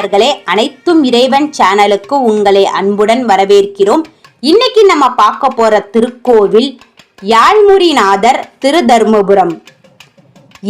நண்பர்களே அனைத்தும் இறைவன் சேனலுக்கு உங்களை அன்புடன் வரவேற்கிறோம். இன்னைக்கு நம்ம பார்க்க போற திருக்கோவில் யாழ்முறிநாதர் திருதர்மபுரம்.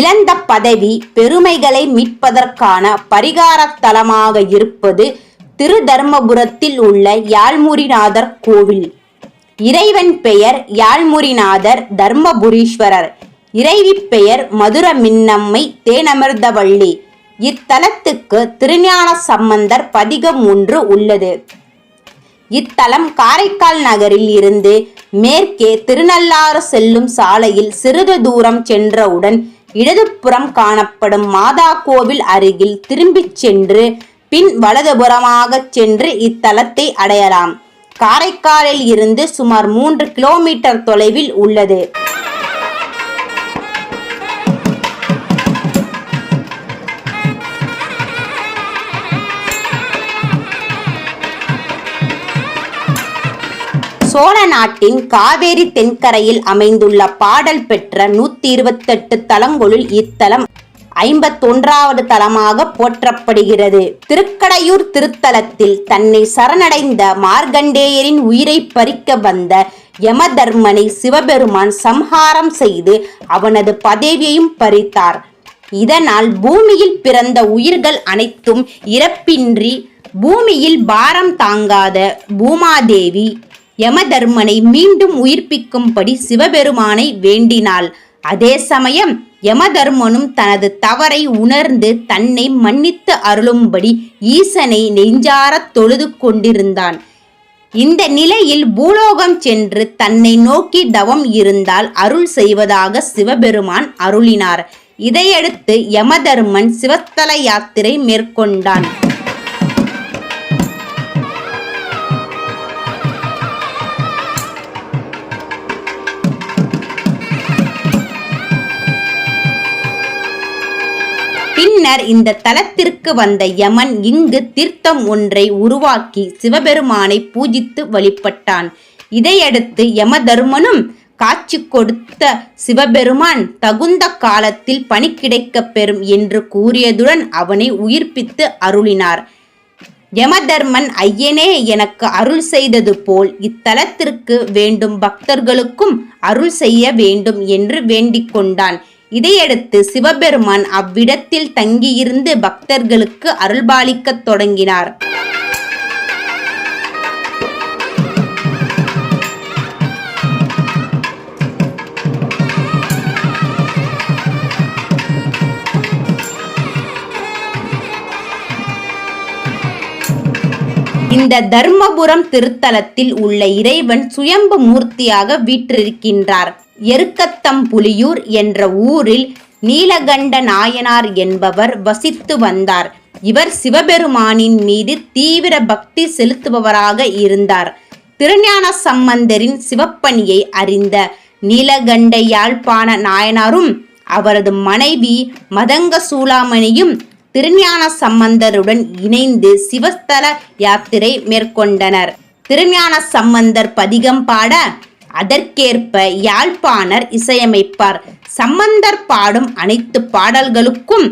இழந்த பதவி பெருமைகளை மீட்பதற்கான பரிகாரத்தலமாக தலமாக இருப்பது திருதர்மபுரத்தில் உள்ள யாழ்முறிநாதர் கோவில். இறைவன் பெயர் யாழ்முறிநாதர் தர்மபுரீஸ்வரர். இறைவி பெயர் மதுர மின்னம்மை தேனமிர்தவள்ளி. இத்தலத்துக்கு திருஞான சம்பந்தர் பதிகம் ஒன்று உள்ளது. இத்தலம் காரைக்கால் நகரில் இருந்து மேற்கே திருநள்ளாறு செல்லும் சாலையில் சிறிது தூரம் சென்றவுடன் இடதுபுறம் காணப்படும் மாதா கோவில் அருகில் திரும்பிச் சென்று பின் வலதுபுறமாக சென்று இத்தலத்தை அடையலாம். காரைக்காலில் இருந்து சுமார் மூன்று கிலோமீட்டர் தொலைவில் உள்ளது. சோழ நாட்டின் காவேரி தென்கரையில் அமைந்துள்ள பாடல் பெற்ற நூத்தி இருபத்தெட்டு தலங்களுள் இத்தலம் ஐம்பத்தொன்றாவது தலமாக போற்றப்படுகிறது. திருக்கடையூர் திருத்தலத்தில் தன்னை சரணடைந்த மார்கண்டேயரின் உயிரை பறிக்க வந்த யமதர்மனை சிவபெருமான் சம்ஹாரம் செய்து அவனது பதவியையும் பறித்தார். இதனால் பூமியில் பிறந்த உயிர்கள் அனைத்தும் இறப்பின்றி பூமியில் பாரம் தாங்காத பூமாதேவி யமதர்மனை மீண்டும் உயிர்ப்பிக்கும்படி சிவபெருமானை வேண்டினாள். அதே சமயம் யமதர்மனும் தனது தவறை உணர்ந்து தன்னை மன்னித்து அருளும்படி ஈசனை நெஞ்சாரத் தொழுது கொண்டிருந்தான். இந்த நிலையில் பூலோகம் சென்று தன்னை நோக்கி தவம் இருந்தால் அருள் செய்வதாக சிவபெருமான் அருளினார். இதையடுத்து யமதர்மன் சிவத்தல யாத்திரை மேற்கொண்டான். பின்னர் இந்த தலத்திற்கு வந்த யமன் இங்கு தீர்த்தம் ஒன்றை உருவாக்கி சிவபெருமானை பூஜித்து வழிபட்டான். இதையடுத்து யமதர்மனும் காட்சி கொடுத்த சிவபெருமான் தகுந்த காலத்தில் பணி கிடைக்கப் பெறும் என்று கூறியதுடன் அவனை உயிர்ப்பித்து அருளினார். யமதர்மன் ஐயனே எனக்கு அருள் செய்தது போல் இத்தலத்திற்கு வேண்டும் பக்தர்களுக்கும் அருள் செய்ய வேண்டும் என்று வேண்டிக் கொண்டான். இதையடுத்து சிவபெருமான் அவ்விடத்தில் தங்கியிருந்து பக்தர்களுக்கு அருள்பாலிக்கத் தொடங்கினார். இந்த தர்மபுரம் திருத்தலத்தில் உள்ள இறைவன் சுயம்பு மூர்த்தியாக வீற்றிருக்கின்றார். எருக்கத்தம்புலியூர் என்ற ஊரில் நீலகண்ட நாயனார் என்பவர் வசித்து வந்தார். இவர் சிவபெருமானின் மீது தீவிர பக்தி செலுத்துபவராக இருந்தார். திருஞான சம்பந்தரின் சிவப்பணியை அறிந்த நீலகண்ட யாழ்ப்பாண நாயனாரும் அவரது மனைவி மதங்க சூளாமணியும் திருஞான சம்பந்தருடன் இணைந்து சிவஸ்தல யாத்திரை மேற்கொண்டனர். திருஞான சம்பந்தர் பதிகம் பாட அதற்கேற்ப யாழ்ப்பாணர் இசையமைப்பார். சம்பந்தர் பாடும் அனைத்து பாடல்களுக்கும்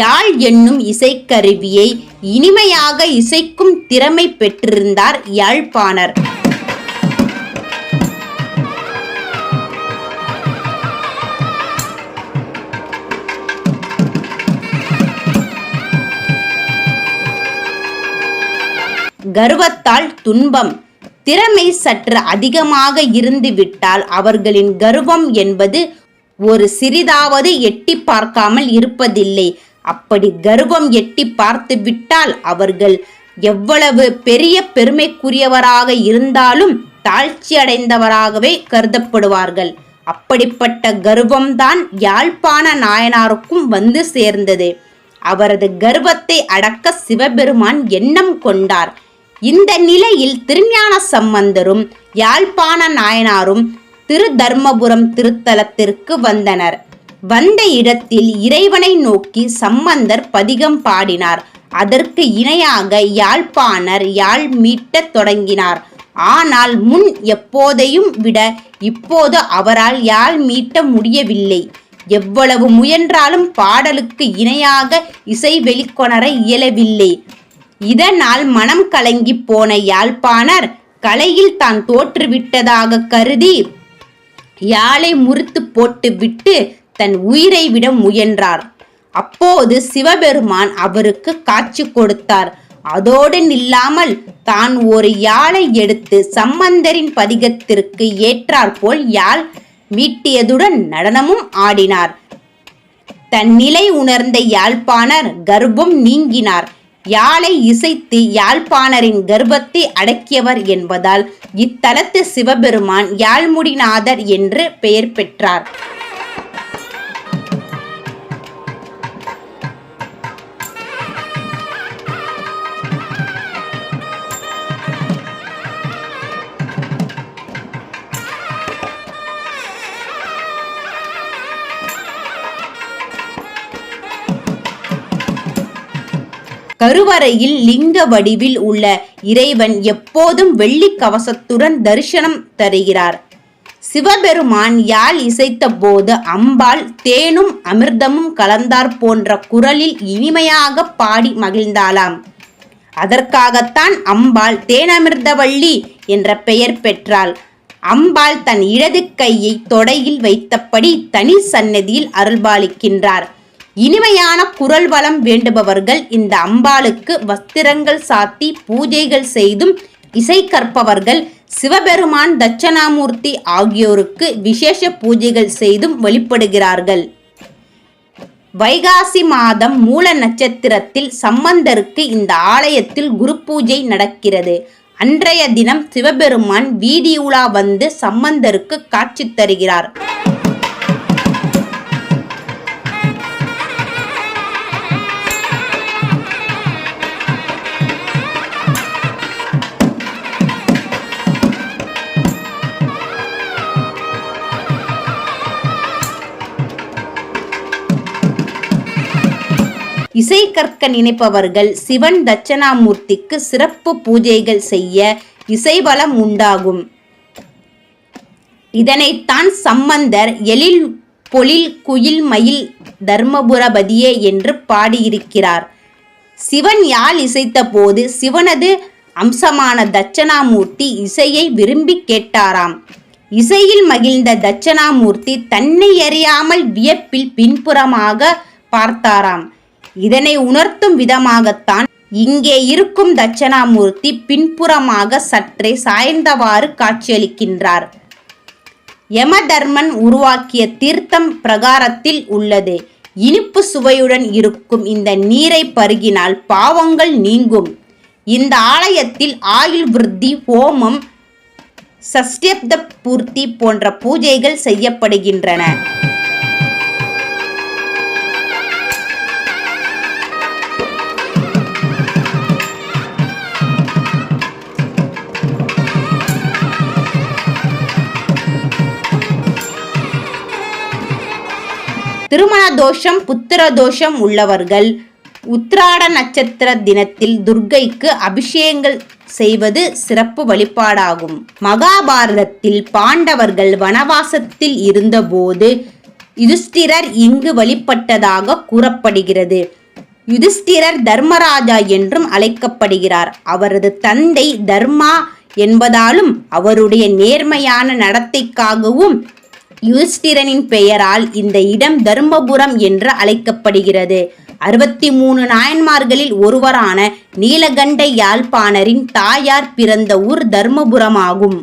யாழ் என்னும் இசைக்கருவியை இனிமையாக இசைக்கும் திறமை பெற்றிருந்தார் யாழ்ப்பாணர். கர்வத்தால் துன்பம். திறமை சற்று அதிகமாக இருந்துவிட்டால் அவர்களின் கர்வம் என்பது ஒரு சிறிதாவது எட்டி பார்க்காமல் இருப்பதில்லை. அப்படி கர்வம் எட்டி பார்த்து விட்டால் அவர்கள் எவ்வளவு பெரிய பெருமைக்குரியவராக இருந்தாலும் தாழ்ச்சி அடைந்தவராகவே கருதப்படுவார்கள். அப்படிப்பட்ட கர்வம்தான் யாழ்ப்பாண நாயனாருக்கும் வந்து சேர்ந்தது. அவரது கர்வத்தை அடக்க சிவபெருமான் எண்ணம் கொண்டார். இந்த நிலையில் திருஞான சம்பந்தரும் யாழ்ப்பாண நாயனாரும் திரு தர்மபுரம் திருத்தலத்திற்கு வந்தனர். வந்த இடத்தில் இறைவனை நோக்கி சம்பந்தர் பதிகம் பாடினார். அதற்கு இணையாக யாழ்ப்பாணர் யாழ் மீட்டத் தொடங்கினார். ஆனால் முன் எப்போதையும் விட இப்போது அவரால் யாழ் மீட்ட முடியவில்லை. எவ்வளவு முயன்றாலும் பாடலுக்கு இணையாக இசை வெளிக்கொணர இயலவில்லை. இதனால் மனம் கலங்கி போன யாழ்ப்பாணர் கலையில் தான் தோற்றுவிட்டதாக கருதி யாழை முறித்து போட்டுவிட்டு தன் உயிரை விட முயன்றார். அப்போது சிவபெருமான் அவருக்கு காட்சி கொடுத்தார். அதோடு நில்லாமல் தான் ஒரு யாழை எடுத்து சம்பந்தரின் பதிகத்திற்கு ஏற்றாற்போல் யாழ் மீட்டியதுடன் நடனமும் ஆடினார். தன் நிலை உணர்ந்த யாழ்ப்பாணர் கர்ப்பம் நீங்கினார். யாழை இசைத்து யாழ்ப்பாணரின் கர்ப்பத்தை அடக்கியவர் என்பதால் இத்தலத்து சிவபெருமான் யாழ்முடிநாதர் என்று பெயர் பெற்றார். கருவறையில் லிங்க வடிவில் உள்ள இறைவன் எப்போதும் வெள்ளி கவசத்துடன் தரிசனம் தருகிறார். சிவபெருமான் யாழ் இசைத்த போது அம்பாள் தேனும் அமிர்தமும் கலந்தார் போன்ற குரலில் இனிமையாக பாடி மகிழ்ந்தாளாம். அதற்காகத்தான் அம்பாள் தேனமிர்தவள்ளி என்ற பெயர் பெற்றாள். அம்பாள் தன் இடது கையை தொடையில் வைத்தபடி தனி சன்னதியில் அருள்பாலிக்கின்றார். இனிமையான குரல் வளம் வேண்டுபவர்கள் இந்த அம்பாளுக்கு வஸ்திரங்கள் சாத்தி பூஜைகள் செய்தும் இசை கற்பவர்கள் சிவபெருமான் தட்சணாமூர்த்தி ஆகியோருக்கு விசேஷ பூஜைகள் செய்தும் வழிபடுகிறார்கள் வைகாசி மாதம் மூல நட்சத்திரத்தில் சம்பந்தருக்கு இந்த ஆலயத்தில் குரு பூஜை நடக்கிறது. அன்றைய தினம் சிவபெருமான் வீதி உலா வந்து சம்பந்தருக்கு காட்சி தருகிறார். இசை கற்க நினைப்பவர்கள் சிவன் தட்சணாமூர்த்திக்கு சிறப்பு பூஜைகள் செய்ய இசைவளம் உண்டாகும். இதனைத்தான் சம்பந்தர் எழில் பொழில் குயில் மயில் தர்மபுரபதியே என்று பாடியிருக்கிறார். சிவன் யாழ் இசைத்த போது சிவனது அம்சமான தட்சணாமூர்த்தி இசையை விரும்பி கேட்டாராம். இசையில் மகிழ்ந்த தட்சணாமூர்த்தி தன்னை அறியாமல் வியப்பில் பின்புறமாக பார்த்தாராம். இதனை உணர்த்தும் விதமாகத்தான் இங்கே இருக்கும் தட்சணாமூர்த்தி பின்புறமாக சற்றே சாய்ந்தவாறு காட்சியளிக்கின்றார். யமதர்மன் உருவாக்கிய தீர்த்தம் பிரகாரத்தில் உள்ளது. இனிப்பு சுவையுடன் இருக்கும் இந்த நீரை பருகினால் பாவங்கள் நீங்கும். இந்த ஆலயத்தில் ஆயுள் விருத்தி ஹோமம் சஷ்டியப்த பூர்த்தி போன்ற பூஜைகள் செய்யப்படுகின்றன. திருமண தோஷம் புத்திர தோஷம் உள்ளவர்கள். உத்ராட நட்சத்திர தினத்தில் துர்கைக்கு அபிஷேகங்கள் செய்வது சிறப்பு வழிபாடாகும். மகாபாரதத்தில் பாண்டவர்கள் வனவாசத்தில் இருந்தபோது யுதிஷ்டிரர் இங்கு வழிபட்டதாக கூறப்படுகிறது. யுதிஷ்டிரர் தர்மராஜா என்றும் அழைக்கப்படுகிறார். அவரது தந்தை தர்மா என்பதாலும் அவருடைய நேர்மையான நடத்தைக்காகவும் யுதிஷ்டிரனின் பெயரால் இந்த இடம் தர்மபுரம் என்று அழைக்கப்படுகிறது. அறுபத்தி மூணு நாயன்மார்களில் ஒருவரான நீலகண்ட யாழ்ப்பாணரின் தாயார் பிறந்த ஊர் தர்மபுரமாகும்.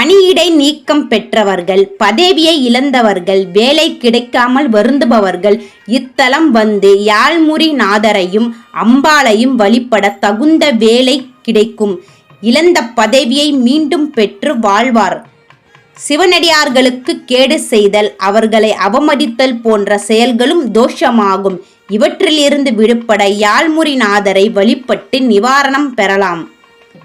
பணியிடை நீக்கம் பெற்றவர்கள் பதவியை இழந்தவர்கள் வேலை கிடைக்காமல் வருந்துபவர்கள் இத்தலம் வந்து யாழ்முறி நாதரையும் அம்பாளையும் வழிபட தகுந்த வேலை கிடைக்கும். இழந்த பதவியை மீண்டும் பெற்று வாழ்வார். சிவனடியார்களுக்கு கேடு செய்தல் அவர்களை அவமதித்தல் போன்ற செயல்களும் தோஷமாகும். இவற்றிலிருந்து விடுபட யாழ்முறிநாதரை வழிபட்டு நிவாரணம் பெறலாம்.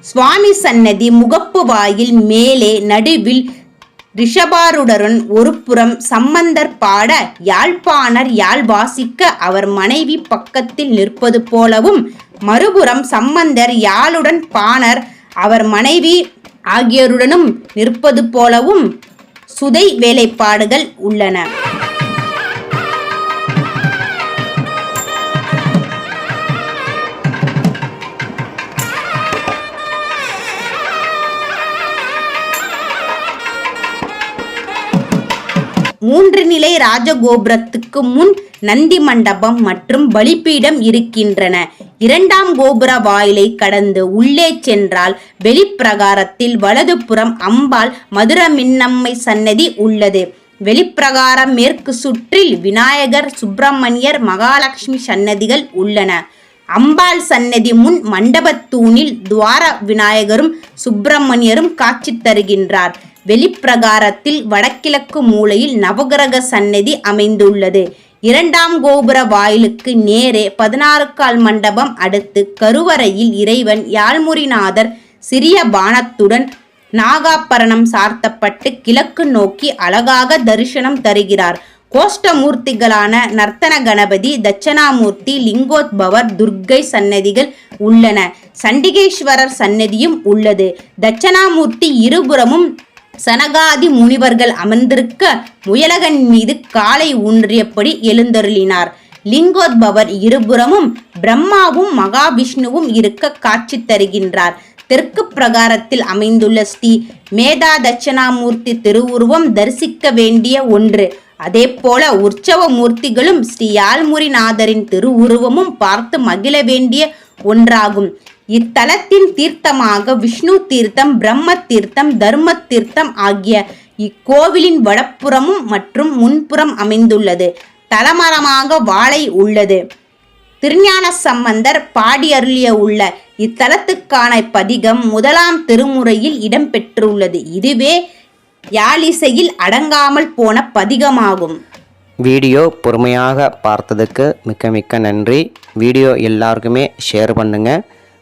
சுவாமி சன்னதி முகப்பு வாயில் மேலே நடுவில் ரிஷபாருடருன் ஒரு புறம் சம்பந்தர் பாட யாழ்ப்பாணர் யாழ் வாசிக்க அவர் மனைவி பக்கத்தில் நிற்பது போலவும் மறுபுறம் சம்பந்தர் யாழுடன் பாணர் அவர் மனைவி ஆகியோருடனும் நிற்பது போலவும் சுதை வேலைப்பாடுகள் உள்ளன. மூன்று நிலை ராஜகோபுரத்துக்கு முன் நந்தி மண்டபம் மற்றும் பலிப்பீடம் இருக்கின்றன. இரண்டாம் கோபுர வாயிலை கடந்து உள்ளே சென்றால் வெளிப்பிரகாரத்தில் வலதுபுறம் அம்பாள் மதுர மின்னம்மை சன்னதி உள்ளது. வெளிப்பிரகாரம் மேற்கு சுற்றில் விநாயகர் சுப்பிரமணியர் மகாலட்சுமி சன்னதிகள் உள்ளன. அம்பாள் சன்னதி முன் மண்டபத்தூணில் துவார விநாயகரும் சுப்பிரமணியரும் காட்சி தருகின்றார். வெளிப்பிரகாரத்தில் வடகிழக்கு மூலையில் நவகிரக சன்னதி அமைந்துள்ளது. இரண்டாம் கோபுர வாயிலுக்கு நேரே பதினாறு கால் மண்டபம் அடுத்து கருவறையில் இறைவன் யாழ்முறிநாதர் சிறிய பானத்துடன் நாகாபரணம் சார்த்தப்பட்டு கிழக்கு நோக்கி அழகாக தரிசனம் தருகிறார். கோஷ்டமூர்த்திகளான நர்த்தன கணபதி தட்சணாமூர்த்தி லிங்கோத்பவர் துர்க்கை சன்னதிகள் உள்ளன. சண்டிகேஸ்வரர் சன்னதியும் உள்ளது. தட்சணாமூர்த்தி இருபுறமும் சனகாதி முனிவர்கள் அமர்ந்திருக்க முயலகன் மீது காலை ஊன்றியபடி எழுந்தருளினார். லிங்கோத்பவர் இருபுறமும் பிரம்மாவும் மகாவிஷ்ணுவும் இருக்க காட்சி தருகின்றார். தெற்கு பிரகாரத்தில் அமைந்துள்ள ஸ்ரீ மேதா தட்சணாமூர்த்தி திருவுருவம் தரிசிக்க வேண்டிய ஒன்று. அதேபோல உற்சவ மூர்த்திகளும் ஸ்ரீ யாழ்முறிநாதரின் திருவுருவமும் பார்த்து மகிழ வேண்டிய ஒன்றாகும். இத்தலத்தின் தீர்த்தமாக விஷ்ணு தீர்த்தம் பிரம்ம தீர்த்தம் தர்ம தீர்த்தம் ஆகிய இக்கோவிலின் வடப்புறமும் மற்றும் முன்புறம் அமைந்துள்ளது. தலமரமாக வாழை உள்ளது. திருஞான சம்பந்தர் பாடி அருளிய உள்ள இத்தலத்துக்கான பதிகம் முதலாம் திருமுறையில் இடம்பெற்றுள்ளது. இதுவே யாழிசையில் அடங்காமல் போன பதிகமாகும். வீடியோ பொறுமையாக பார்த்ததுக்கு மிக்க மிக்க நன்றி. வீடியோ எல்லாருக்குமே ஷேர் பண்ணுங்கள்